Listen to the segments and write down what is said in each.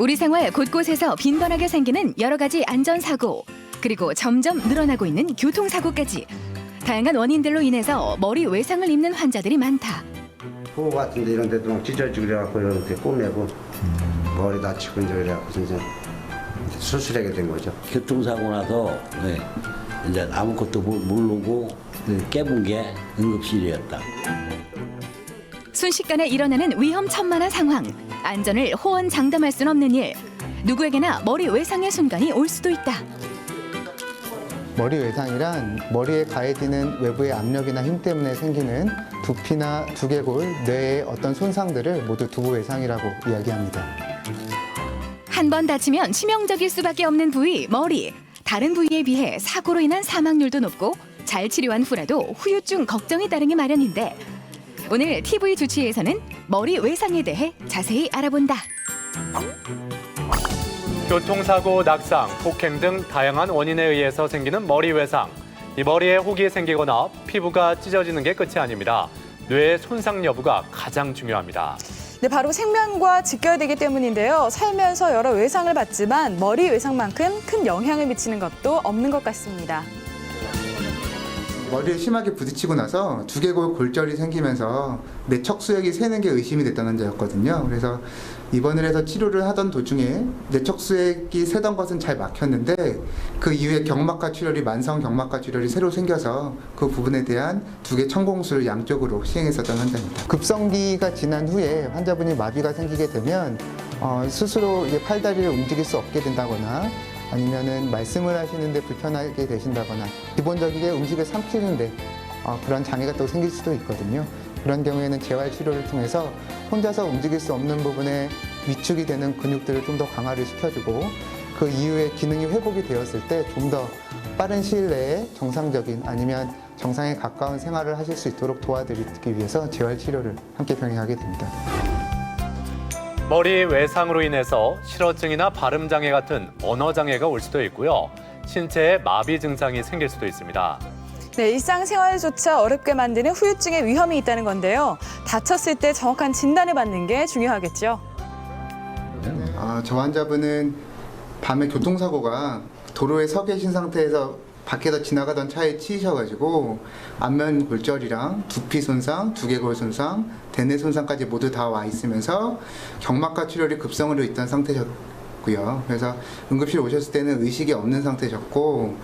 우리 생활 곳곳에서 빈번하게 생기는 여러 가지 안전사고, 그리고 점점 늘어나고 있는 교통사고까지 다양한 원인들로 인해서 머리 외상을 입는 환자들이 많다. 코 같은데 이런 데도 막 찢어지고 그래갖고 이렇게 꼬매고 머리 다치고 이제 그래갖고 진짜 수술하게 된 거죠. 교통사고 나서 네, 이제 아무것도 모- 모르고 그 깨본 게 응급실이었다. 순식간에 일어나는 위험천만한 상황, 안전을 호언장담할 순 없는 일. 누구에게나 머리 외상의 순간이 올 수도 있다. 머리 외상이란 머리에 가해지는 외부의 압력이나 힘 때문에 생기는 두피나 두개골, 뇌의 어떤 손상들을 모두 두부 외상이라고 이야기합니다. 한 번 다치면 치명적일 수밖에 없는 부위 머리. 다른 부위에 비해 사고로 인한 사망률도 높고 잘 치료한 후라도 후유증 걱정이 따르기 마련인데 오늘 TV 주치에서는 머리 외상에 대해 자세히 알아본다. 교통사고, 낙상, 폭행 등 다양한 원인에 의해서 생기는 머리 외상. 이 머리에 혹이 생기거나 피부가 찢어지는 게 끝이 아닙니다. 뇌의 손상 여부가 가장 중요합니다. 네, 바로 생명과 직결되기 때문인데요. 살면서 여러 외상을 받지만 머리 외상만큼 큰 영향을 미치는 것도 없는 것 같습니다. 머리에 심하게 부딪히고 나서 두개골 골절이 생기면서 내 척 수액이 새는 게 의심이 됐던 환자였거든요. 그래서 입원을 해서 치료를 하던 도중에 내 척 수액이 새던 것은 잘 막혔는데 그 이후에 경막과 출혈이 만성 경막과 출혈이 새로 생겨서 그 부분에 대한 두 개 천공술을 양쪽으로 시행했었던 환자입니다. 급성기가 지난 후에 환자분이 마비가 생기게 되면 어, 스스로 이제 팔다리를 움직일 수 없게 된다거나 아니면은 말씀을 하시는데 불편하게 되신다거나 기본적이게 음식을 삼키는데 어, 그런 장애가 또 생길 수도 있거든요. 그런 경우에는 재활 치료를 통해서 혼자서 움직일 수 없는 부분에 위축이 되는 근육들을 좀 더 강화를 시켜주고 그 이후에 기능이 회복이 되었을 때 좀 더 빠른 시일 내에 정상적인 아니면 정상에 가까운 생활을 하실 수 있도록 도와드리기 위해서 재활 치료를 함께 병행하게 됩니다. 머리 외상으로 인해서 실어증이나 발음 장애 같은 언어 장애가 올 수도 있고요. 신체에 마비 증상이 생길 수도 있습니다. 네, 일상생활조차 어렵게 만드는 후유증의 위험이 있다는 건데요. 다쳤을 때 정확한 진단을 받는 게 중요하겠죠. 아, 저 환자분은 밤에 교통사고가 도로에 서 계신 상태에서 밖에서 지나가던 차에 치이셔가지고 안면 골절이랑 두피 손상, 두개골 손상, 대뇌 손상까지 모두 다 와 있으면서 경막과 출혈이 급성으로 있던 상태셨고요. 그래서 응급실 오셨을 때는 의식이 없는 상태셨고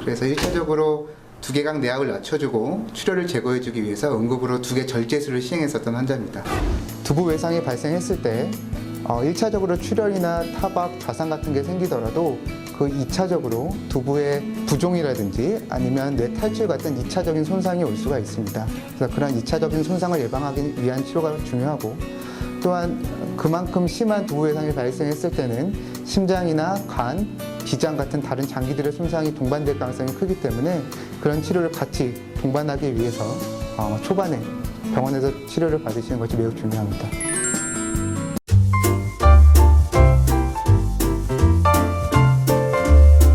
그래서 1차적으로 두개강 내압을 낮춰주고 출혈을 제거해주기 위해서 응급으로 두 개 절제술을 시행했었던 환자입니다. 두부 외상이 발생했을 때 어, 1차적으로 출혈이나 타박, 좌상 같은 게 생기더라도 그 2차적으로 두부의 부종이라든지 아니면 뇌 탈출 같은 2차적인 손상이 올 수가 있습니다. 그래서 그런 2차적인 손상을 예방하기 위한 치료가 중요하고 또한 그만큼 심한 두부 외상이 발생했을 때는 심장이나 간, 비장 같은 다른 장기들의 손상이 동반될 가능성이 크기 때문에 그런 치료를 같이 동반하기 위해서 어, 초반에 병원에서 치료를 받으시는 것이 매우 중요합니다.